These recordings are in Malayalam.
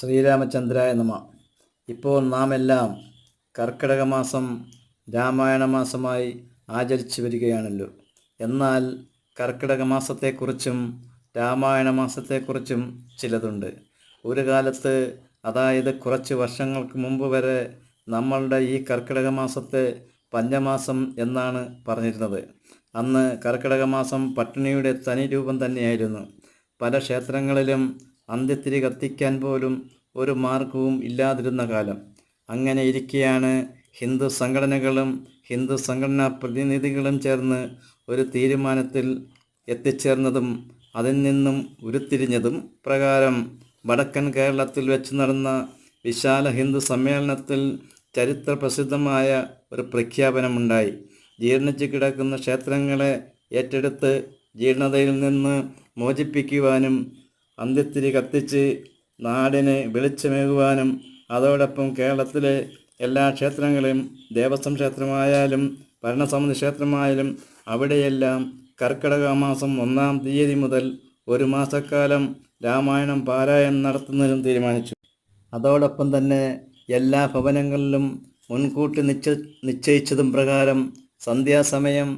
ശ്രീരാമചന്ദ്രായ നമ. ഇപ്പോൾ നാം എല്ലാം കർക്കിടക മാസം രാമായണ മാസമായി ആചരിച്ചു വരികയാണല്ലോ. എന്നാൽ കർക്കിടക മാസത്തെക്കുറിച്ചും രാമായണ മാസത്തെക്കുറിച്ചും ചിലതുണ്ട്. ഒരു കാലത്ത് അതായത് കുറച്ച് വർഷങ്ങൾക്ക് മുമ്പ് വരെ നമ്മളുടെ ഈ കർക്കിടക മാസത്തെ പഞ്ചമാസം എന്നാണ് പറഞ്ഞിരുന്നത്. അന്ന് കർക്കിടക മാസം പട്ടിണിയുടെ തനി രൂപം തന്നെയായിരുന്നു. പല ക്ഷേത്രങ്ങളിലും അന്ത്യത്തിരി കത്തിക്കാൻ പോലും ഒരു മാർഗവും ഇല്ലാതിരുന്ന കാലം. അങ്ങനെ ഇരിക്കെയാണ് ഹിന്ദു സംഘടനകളും ഹിന്ദു സംഘടനാ പ്രതിനിധികളും ചേർന്ന് ഒരു തീരുമാനത്തിൽ എത്തിച്ചേർന്നതും അതിൽ നിന്നും ഉരുത്തിരിഞ്ഞതും പ്രകാരം വടക്കൻ കേരളത്തിൽ വെച്ച് നടന്ന വിശാല ഹിന്ദു സമ്മേളനത്തിൽ ചരിത്ര പ്രസിദ്ധമായ ഒരു പ്രഖ്യാപനമുണ്ടായി. ജീർണിച്ച് കിടക്കുന്ന ക്ഷേത്രങ്ങളെ ഏറ്റെടുത്ത് ജീർണതയിൽ നിന്ന് മോചിപ്പിക്കുവാനും അന്ത്യത്തിരി കത്തിച്ച് നാടിന് വെളിച്ചമേകുവാനും അതോടൊപ്പം കേരളത്തിലെ എല്ലാ ക്ഷേത്രങ്ങളെയും ദേവസ്വം ക്ഷേത്രമായാലും ഭരണസമിതി ക്ഷേത്രമായാലും അവിടെയെല്ലാം കർക്കിടക മാസം ഒന്നാം തീയതി മുതൽ ഒരു മാസക്കാലം രാമായണം പാരായണം നടത്തുന്നതിനും തീരുമാനിച്ചു. അതോടൊപ്പം തന്നെ എല്ലാ ഭവനങ്ങളിലും മുൻകൂട്ടി നിശ്ച നിശ്ചയിച്ചതും പ്രകാരം സന്ധ്യാസമയം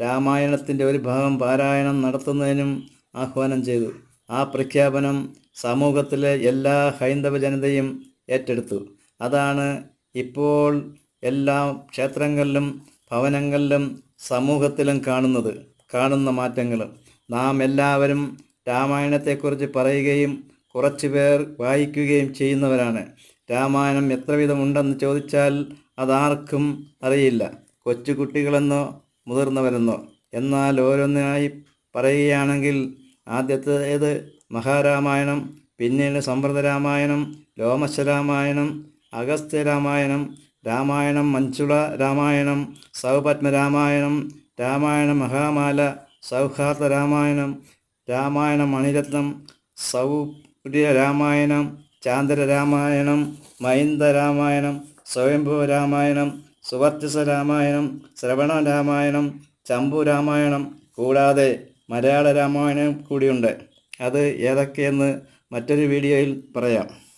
രാമായണത്തിന്റെ ഒരു ഭാഗം പാരായണം നടത്തുന്നതിനും ആഹ്വാനം ചെയ്തു. ആ പ്രഖ്യാപനം സമൂഹത്തിലെ എല്ലാ ഹൈന്ദവ ജനതയും ഏറ്റെടുത്തു. അതാണ് ഇപ്പോൾ എല്ലാ ക്ഷേത്രങ്ങളിലും ഭവനങ്ങളിലും സമൂഹത്തിലും കാണുന്നത് കാണുന്ന മാറ്റങ്ങൾ നാം എല്ലാവരും രാമായണത്തെക്കുറിച്ച് പറയുകയും കുറച്ച് പേർ വായിക്കുകയും ചെയ്യുന്നവരാണ്. രാമായണം എത്ര വിധമുണ്ടെന്ന് ചോദിച്ചാൽ അതാർക്കും അറിയില്ല. കൊച്ചുകുട്ടികളെന്നോ മുതിർന്നവരെന്നോ. എന്നാൽ ഓരോന്നിനായി പറയുകയാണെങ്കിൽ ആദ്യത്തേത് മഹാരാമായണം പിന്നീട് സമ്പ്രദ രാമായണം ലോമശരാമായണം അഗസ്ത്യ രാമായണം മഞ്ചുള രാമായണം സൗപത്മ രാമായണം രാമായണ മഹാമാല സൗഹാർദ്ദ രാമായണം രാമായണ മണിരത്നം സൗര്യ രാമായണം ചാന്ദ്ര രാമായണം മൈന്ദ രാമായണം സ്വയംഭൂ രാമായണം സുവർത്തിസ രാമായണം ശ്രവണ രാമായണം ചമ്പു രാമായണം കൂടാതെ മലയാള രാമായണം കൂടിയുണ്ട്. അത് ഏതൊക്കെയെന്ന് മറ്റൊരു വീഡിയോയിൽ പറയാം.